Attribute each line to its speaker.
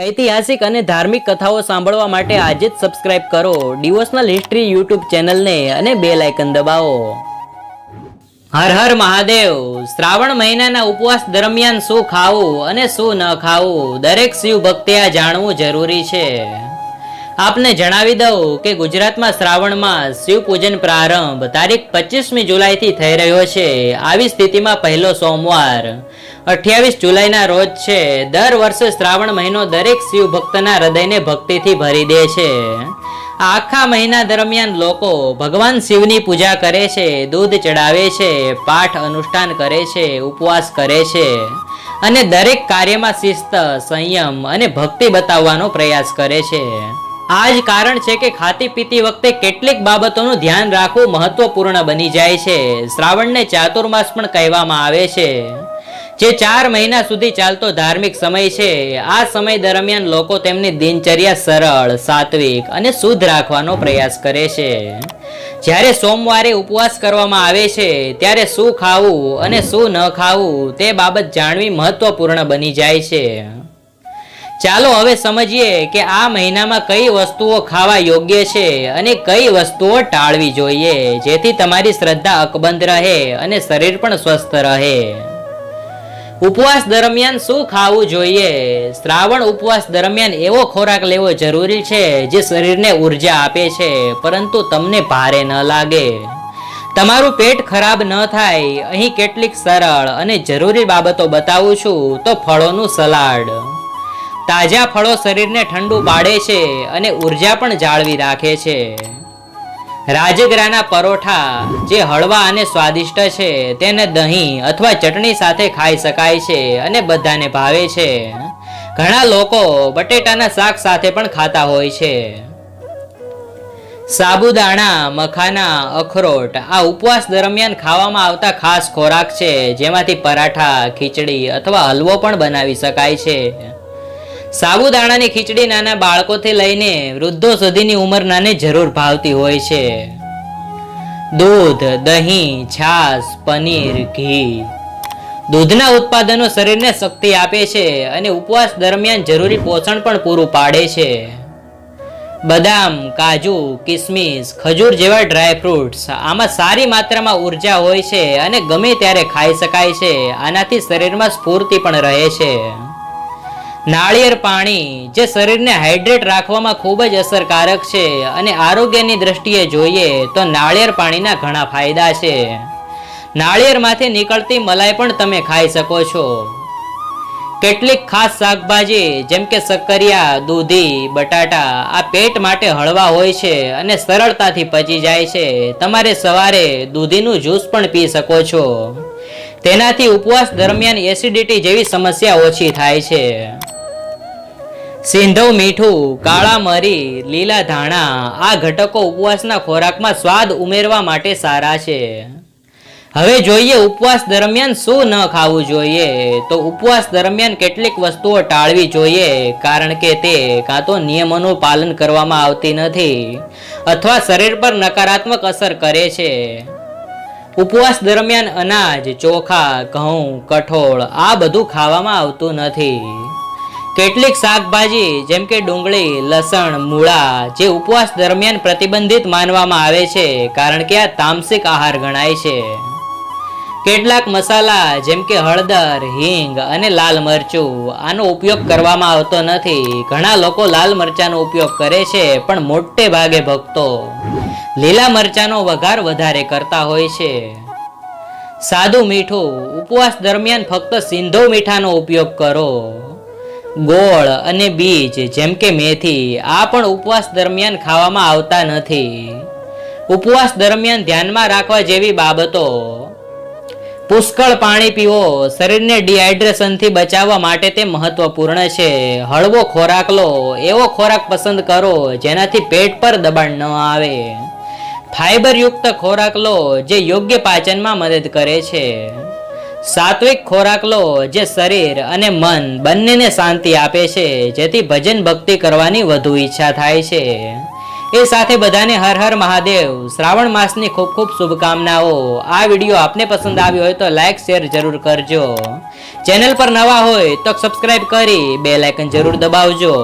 Speaker 1: ઐતિહાસિક અને ધાર્મિક કથાઓ સાંભળવા માટે આજે જ સબસ્ક્રાઇબ કરો. ડિવોશનલ હિસ્ટ્રી યુટ્યુબ ચેનલને અને બે લાયકન દબાવો. હર હર મહાદેવ. શ્રાવણ મહિનાના ઉપવાસ દરમિયાન શું ખાવું અને શું ન ખાવું? દરેક શિવ ભક્તે આ જાણવું જરૂરી છે. આપને જણાવી દઉં કે ગુજરાતમાં શ્રાવણમાં શિવ પૂજન પ્રારંભ તારીખ પચીસમી જુલાઈથી થઈ રહ્યો છે. આવી સ્થિતિમાં પહેલો સોમવાર, અઠ્યાવીસ જુલાઈના રોજ છે. દર વર્ષે શ્રાવણ મહિનો દરેક શિવ ભક્તના હૃદયને ભક્તિથી ભરી દે છે. આખા મહિના દરમિયાન લોકો ભગવાન શિવની પૂજા કરે છે, દૂધ ચડાવે છે, પાઠ અનુષ્ઠાન કરે છે, ઉપવાસ કરે છે અને દરેક કાર્યમાં શિસ્ત, સંયમ અને ભક્તિ બતાવવાનો પ્રયાસ કરે છે. આ જ કારણ છે કે ખાતી પીતી વખતે કેટલીક બાબતોનું ધ્યાન રાખવું મહત્વપૂર્ણ બની જાય છે. શ્રાવણને ચાતુર્માસ પણ કહેવામાં આવે છે. જે ચાર મહિના સુધી ચાલતો ધાર્મિક સમય છે, આ સમય દરમિયાન લોકો તેમની દિનચર્યા સરળ, સાત્વિક અને શુદ્ધ રાખવાનો પ્રયાસ કરે છે. જ્યારે સોમવારે ઉપવાસ કરવામાં આવે છે, ત્યારે શું ખાવું અને શું ન ખાવું તે બાબત જાણવી મહત્વપૂર્ણ બની જાય છે. ચાલો હવે સમજીએ કે આ મહિનામાં કઈ વસ્તુઓ ખાવા યોગ્ય છે અને કઈ વસ્તુઓ ટાળવી જોઈએ, જેથી તમારી શ્રદ્ધા અકબંધ રહે અને શરીર પણ સ્વસ્થ રહે. ઉપવાસ દરમિયાન શું ખાવું જોઈએ? શ્રાવણ ઉપવાસ દરમિયાન એવો ખોરાક લેવો જરૂરી છે જે શરીરને ઊર્જા આપે છે, પરંતુ તમને ભારે ન લાગે. તમારું પેટ ખરાબ ન થાય, અહીં કેટલીક સરળ અને જરૂરી બાબતો બતાવું છું, તો ફળોનું સલાડ. તાજા ફળો શરીરને ઠંડુ પાડે છે અને ઊર્જા પણ જાળવી રાખે છે. રાજગરાના પરોઠા જે હળવા અને સ્વાદિષ્ટ છે, તેને દહીં અથવા ચટણી સાથે ખાઈ શકાય છે અને બધાને ભાવે છે. ઘણા લોકો બટેટાના શાક સાથે પણ ખાતા હોય છે. સાબુદાણા, મખાના, અખરોટ આ ઉપવાસ દરમિયાન ખાવામાં આવતા ખાસ ખોરાક છે, જેમાંથી પરાઠા, ખીચડી અથવા હલવો પણ બનાવી શકાય છે. સાબુદાણાની ખીચડી નાના બાળકોથી લઈને વૃદ્ધો સુધીની ઉંમરનાને જરૂર ભાવતી હોય છે. દૂધ, દહીં, છાશ, પનીર, ઘી. દૂધના ઉત્પાદનો શરીરને શક્તિ આપે છે અને ઉપવાસ દરમિયાન જરૂરી પોષણ પણ પૂરું પાડે છે. બદામ, કાજુ, કિસમિસ, ખજૂર જેવા ડ્રાય ફ્રૂટ્સ આમાં સારી માત્રામાં ઊર્જા હોય છે અને ગમે ત્યારે ખાઈ શકાય છે. આનાથી શરીરમાં સ્ફૂર્તિ પણ રહે છે. નાળિયેર પાણી જે શરીરને હાઇડ્રેટ રાખવામાં ખૂબ જ અસરકારક છે અને આરોગ્યની દ્રષ્ટિએ જોઈએ તો નાળિયેર પાણીના ઘણા ફાયદા છે. નાળિયેરમાંથી નીકળતી મલાઈ પણ તમે ખાઈ શકો છો. કેટલીક ખાસ શાકભાજી જેમ કે સક્કરિયા, દૂધી, બટાટા આ પેટ માટે હળવા હોય છે અને સરળતાથી પચી જાય છે. તમારે સવારે દૂધીનું જ્યુસ પણ પી શકો છો. તેનાથી ઉપવાસ દરમિયાન એસિડિટી જેવી સમસ્યા ઓછી થાય છે. સિંધવ મીઠું, કાળા મરી, લીલા ધાણા, આ ઘટકો ઉપવાસના ખોરાકમાં સ્વાદ ઉમેરવા માટે સારા છે. હવે જોઈએ ઉપવાસ દરમિયાન શું ન ખાવું જોઈએ. તો ઉપવાસ દરમિયાન કેટલીક વસ્તુઓ ટાળવી જોઈએ, કારણ કે તે કાં તો નિયમોનું પાલન કરવામાં આવતી નથી, અથવા શરીર પર નકારાત્મક અસર કરે છે. ઉપવાસ દરમિયાન અનાજ, ચોખા, ઘઉં, કઠોળ આ બધું ખાવામાં આવતું નથી. કેટલીક શાકભાજી, જેમ કે ડુંગળી, લસણ, મૂળા, જે ઉપવાસ દરમિયાન પ્રતિબંધિત માનવામાં આવે છે, કારણ કે આ તામસિક આહાર ગણાય છે. કેટલાક મસાલા, જેમ કે હળદર, હિંગ અને લાલ મરચું, આનો ઉપયોગ કરવામાં આવતો નથી. ઘણા લોકો લાલ મરચાંનો ઉપયોગ કરે છે, પણ મોટે ભાગે ભક્તો. લીલા મરચાંનો વઘાર વધારે કરતા હોય છે. સાદું મીઠું, ઉપવાસ દરમિયાન ફક્ત સિંધો મીઠાનો ઉપયોગ કરો. ગોળ અને બીજ, જેમ કે મેથી, આ પણ ઉપવાસ દરમિયાન ખાવામાં આવતા નથી. ઉપવાસ દરમિયાન ધ્યાનમાં રાખવા જેવી બાબતો. પુષ્કળ પાણી પીવો, શરીરને ડિહાઇડ્રેશનથી બચાવવા માટે તે મહત્વપૂર્ણ છે. હળવો ખોરાક લો, એવો ખોરાક પસંદ કરો, જેનાથી પેટ પર દબાણ ન આવે. ફાઈબર યુક્ત ખોરાક લો, જે યોગ્ય પાચનમાં મદદ કરે છે. સાત્વિક ખોરાક લો જે શરીર અને મન બંનેને શાંતિ આપે છે, જેથી ભજન ભક્તિ કરવાની વધુ ઈચ્છા થાય છે. એ સાથે બધાને હર હર મહાદેવ. શ્રાવણ માસની ખૂબ ખૂબ શુભકામનાઓ. આ વીડિયો આપને પસંદ આવ્યો હોય તો લાઇક શેર જરૂર કરજો. ચેનલ પર નવા હોય તો સબસ્ક્રાઇબ કરી બે લાઇકન જરૂર દબાવજો.